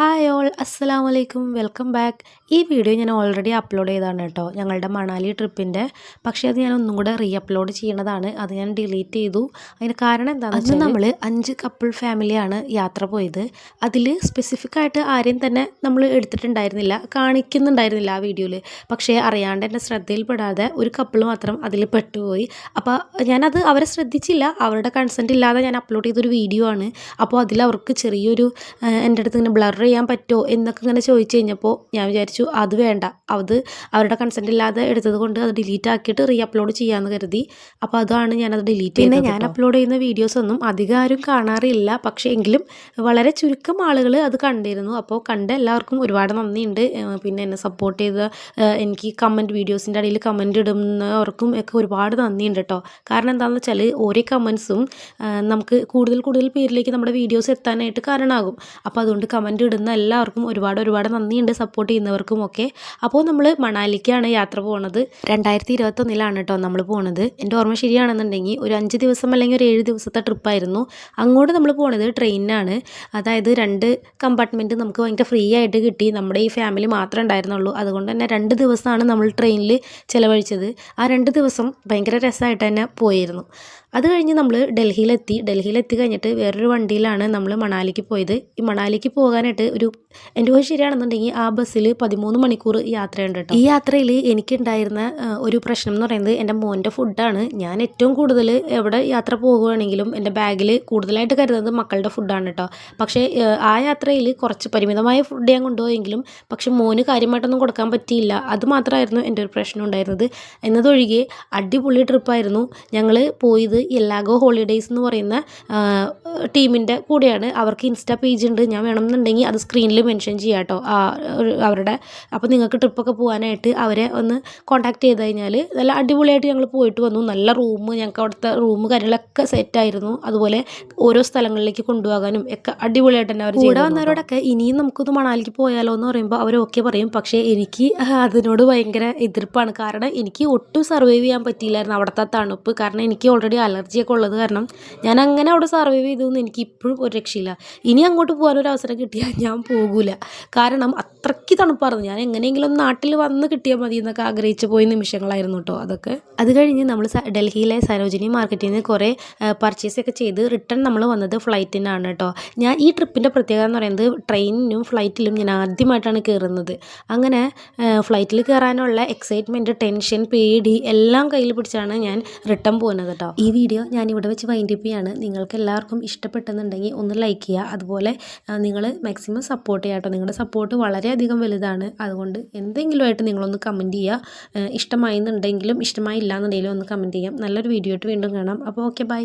Hi all അസ്സലാമു വലൈക്കും welcome back ഈ വീഡിയോ ഞാൻ ഓൾറെഡി അപ്ലോഡ് ചെയ്താണ് കേട്ടോ. ഞങ്ങളുടെ മണാലി ട്രിപ്പിന്റെ പക്ഷേ അത് ഞാൻ ഒന്നും കൂടെ റീ അപ്ലോഡ് ചെയ്യണതാണ്. അത് ഞാൻ ഡിലീറ്റ് ചെയ്തു. അതിന് കാരണം എന്താണെന്ന് വെച്ചാൽ നമ്മൾ അഞ്ച് കപ്പിൾ ഫാമിലിയാണ് യാത്ര പോയത്. അതിൽ സ്പെസിഫിക് ആയിട്ട് ആരെയും തന്നെ നമ്മൾ എടുത്തിട്ടുണ്ടായിരുന്നില്ല. കാണിക്കുന്നുണ്ടായിരുന്നില്ല ആ വീഡിയോയിൽ പക്ഷേ അറിയാണ്ട് എന്റെ ശ്രദ്ധയിൽപ്പെടാതെ ഒരു കപ്പിൾ മാത്രം അതിൽ പെട്ടുപോയി. അപ്പോൾ ഞാനത് അവരെ ശ്രദ്ധിച്ചില്ല. അവരുടെ കൺസെന്റ് ഇല്ലാതെ ഞാൻ അപ്ലോഡ് ചെയ്തൊരു വീഡിയോ ആണ്. അപ്പോൾ അതിൽ അവർക്ക് ചെറിയൊരു എന്റെ അടുത്ത് ഇങ്ങനെ ബ്ലർ ചെയ്യാൻ പറ്റുമോ എന്നൊക്കെ ഇങ്ങനെ ചോദിച്ചു കഴിഞ്ഞപ്പോൾ ഞാൻ വിചാരിച്ചു അത് വേണ്ട. അത് അവരുടെ കൺസെന്റ് ഇല്ലാതെ എടുത്തത് കൊണ്ട് അത് ഡിലീറ്റ് ആക്കിയിട്ട് റീ അപ്ലോഡ് ചെയ്യാമെന്ന് കരുതി. അപ്പോൾ അതാണ് ഞാൻ അത് ഡിലീറ്റ് പിന്നെ ഞാൻ അപ്ലോഡ് ചെയ്യുന്ന വീഡിയോസ് ഒന്നും അധികം ആരും കാണാറില്ല. പക്ഷേ എങ്കിലും വളരെ ചുരുക്കം ആളുകൾ അത് കണ്ടിരുന്നു. അപ്പോൾ കണ്ട എല്ലാവർക്കും ഒരുപാട് നന്ദിയുണ്ട്. പിന്നെ എന്നെ സപ്പോർട്ട് ചെയ്ത എനിക്ക് കമന്റ് വീഡിയോസിന്റെ ഇടയിൽ കമന്റ് ഇടുന്നവർക്കും ഒക്കെ ഒരുപാട് നന്ദിയുണ്ട് കേട്ടോ കാരണം എന്താണെന്ന് വെച്ചാൽ ഓരോ കമൻസും നമുക്ക് കൂടുതൽ കൂടുതൽ പേരിലേക്ക് നമ്മുടെ വീഡിയോസ് എത്താനായിട്ട് കാരണമാകും. അപ്പോൾ അതുകൊണ്ട് കമന്റ് ഇടുന്ന എല്ലാവർക്കും ഒരുപാട് ഒരുപാട് നന്ദിയുണ്ട് സപ്പോർട്ട് ചെയ്യുന്നവർക്കും ഒക്കെ. അപ്പോൾ നമ്മൾ മണാലിക്കാണ് യാത്ര പോകുന്നത് രണ്ടായിരത്തി ഇരുപത്തൊന്നിലാണ് കേട്ടോ നമ്മൾ പോകുന്നത് എന്റെ ഓർമ്മ ശരിയാണെന്നുണ്ടെങ്കിൽ ഒരു അഞ്ച് ദിവസം അല്ലെങ്കിൽ ഒരു ഏഴ് ദിവസത്തെ ട്രിപ്പായിരുന്നു അങ്ങോട്ട് നമ്മൾ പോണത് ട്രെയിനിനാണ് അതായത് രണ്ട് കമ്പാർട്ട്മെന്റ് നമുക്ക് ഭയങ്കര ഫ്രീ ആയിട്ട് കിട്ടി. നമ്മുടെ ഈ ഫാമിലി മാത്രമേ ഉണ്ടായിരുന്നുള്ളൂ. അതുകൊണ്ട് തന്നെ രണ്ട് ദിവസമാണ് നമ്മൾ ട്രെയിനിൽ ചിലവഴിച്ചത്. ആ രണ്ട് ദിവസം ഭയങ്കര രസമായിട്ട് തന്നെ പോയിരുന്നു. അത് കഴിഞ്ഞ് നമ്മൾ ഡൽഹിയിലെത്തി. ഡൽഹിയിലെത്തി കഴിഞ്ഞിട്ട് വേറൊരു വണ്ടിയിലാണ് നമ്മൾ മണാലിക്ക് പോയത്. ഈ മണാലിക്ക് പോകാനായിട്ട് ഒരു എന്റെ ഊഹം ശരിയാണെന്നുണ്ടെങ്കിൽ ആ ബസ്സിൽ പതിമൂന്ന് മണിക്കൂർ യാത്രയുണ്ട് കേട്ടോ. ഈ യാത്രയിൽ എനിക്കുണ്ടായിരുന്ന ഒരു പ്രശ്നം എന്ന് പറയുന്നത് എന്റെ മോന്റെ ഫുഡാണ്. ഞാൻ ഏറ്റവും കൂടുതൽ എവിടെ യാത്ര പോകുകയാണെങ്കിലും എന്റെ ബാഗിൽ കൂടുതലായിട്ട് കരുതുന്നത് മക്കളുടെ ഫുഡാണ് കേട്ടോ. പക്ഷേ ആ യാത്രയിൽ കുറച്ച് പരിമിതമായ ഫുഡ് ഞാൻ കൊണ്ടുപോയെങ്കിലും പക്ഷെ മോന് കാര്യമായിട്ടൊന്നും കൊടുക്കാൻ പറ്റിയില്ല. അത് മാത്രമായിരുന്നു എന്റെ ഒരു പ്രശ്നം ഉണ്ടായിരുന്നത്. എന്നതൊഴികെ അടിപൊളി ട്രിപ്പായിരുന്നു. ഞങ്ങൾ പോയത് എല്ലാഗോ ഹോളിഡേയ്സ് എന്ന് പറയുന്ന ടീമിന്റെ കൂടെയാണ്. അവർക്ക് ഇൻസ്റ്റാ പേജ് ഉണ്ട്. ഞാൻ വേണമെന്നുണ്ടെങ്കിൽ അത് സ്ക്രീനിൽ മെൻഷൻ ചെയ്യാം കേട്ടോ ആ, ഒരു- അവരുടെ അപ്പോൾ നിങ്ങൾക്ക് ട്രിപ്പൊക്കെ പോകാനായിട്ട് അവരെ ഒന്ന് കോൺടാക്ട് ചെയ്ത് കഴിഞ്ഞാൽ നല്ല അടിപൊളിയായിട്ട് ഞങ്ങൾ പോയിട്ട് വന്നു. നല്ല റൂം ഞങ്ങൾക്ക് അവിടുത്തെ റൂം കാര്യങ്ങളൊക്കെ സെറ്റായിരുന്നു അതുപോലെ ഓരോ സ്ഥലങ്ങളിലേക്ക് കൊണ്ടുപോകാനും ഒക്കെ അടിപൊളിയായിട്ട് തന്നെ അവർ കൂടെ വന്നവരോടൊക്കെ ഇനിയും നമുക്കൊന്ന് മണാലിക്ക് പോയാലോ എന്ന് പറയുമ്പോൾ അവർ ഓക്കെ പറയും. പക്ഷേ എനിക്ക് അതിനോട് ഭയങ്കര എതിർപ്പാണ്. കാരണം എനിക്ക് ഒട്ടും സർവൈവ് ചെയ്യാൻ പറ്റിയില്ലായിരുന്നു അവിടുത്തെ തണുപ്പ്. കാരണം എനിക്ക് ഓൾറെഡി അലർജിയൊക്കെ ഉള്ളത് കാരണം ഞാൻ അങ്ങനെ അവിടെ സർവൈവ് ചെയ്തു എന്ന് എനിക്ക് ഇപ്പോഴും ഒരു രക്ഷയില്ല. ഇനി അങ്ങോട്ട് പോകാനൊരു അവസരം കിട്ടിയാൽ ഞാൻ പോകൂല. കാരണം അത്രയ്ക്ക് തണുപ്പായിരുന്നു. ഞാൻ എങ്ങനെയെങ്കിലും നാട്ടിൽ വന്ന് കിട്ടിയാൽ മതി എന്നൊക്കെ ആഗ്രഹിച്ചു പോയ നിമിഷങ്ങളായിരുന്നു കേട്ടോ അതൊക്കെ. അത് കഴിഞ്ഞ് നമ്മൾ ഡൽഹിയിലെ സരോജിനി മാർക്കറ്റിൽ നിന്ന് കുറേ പർച്ചേസ് ഒക്കെ ചെയ്ത് റിട്ടേൺ നമ്മൾ വന്നത് ഫ്ലൈറ്റിനാണ് കേട്ടോ ഞാൻ ഈ ട്രിപ്പിന്റെ പ്രത്യേകത എന്ന് പറയുന്നത് ട്രെയിനിനും ഫ്ലൈറ്റിലും ഞാൻ ആദ്യമായിട്ടാണ് കയറുന്നത് അങ്ങനെ ഫ്ലൈറ്റിൽ കയറാനുള്ള എക്സൈറ്റ്മെന്റ് ടെൻഷൻ പേടി എല്ലാം കയ്യിൽ പിടിച്ചാണ് ഞാൻ റിട്ടേൺ പോകുന്നത് കേട്ടോ ഈ വീഡിയോ ഞാൻ ഇവിടെ വെച്ച് വൈൻഡിപ്പിയാണ് നിങ്ങൾക്ക് എല്ലാവർക്കും ഇഷ്ടപ്പെട്ടെന്നുണ്ടെങ്കിൽ ഒന്ന് ലൈക്ക് ചെയ്യുക അതുപോലെ നിങ്ങൾ മാക്സിമം സപ്പോർട്ട് ചെയ്യാം കേട്ടോ നിങ്ങളുടെ സപ്പോർട്ട് വളരെയധികം വലുതാണ്. അതുകൊണ്ട് എന്തെങ്കിലുമായിട്ട് നിങ്ങളൊന്ന് കമന്റ് ചെയ്യുക. ഇഷ്ടമായി എന്നുണ്ടെങ്കിലും ഇഷ്ടമായില്ല എന്നുണ്ടെങ്കിലും ഒന്ന് കമന്റ് ചെയ്യാം. നല്ലൊരു വീഡിയോ ആയിട്ട് വീണ്ടും കാണാം. അപ്പോൾ ഓക്കെ ബൈ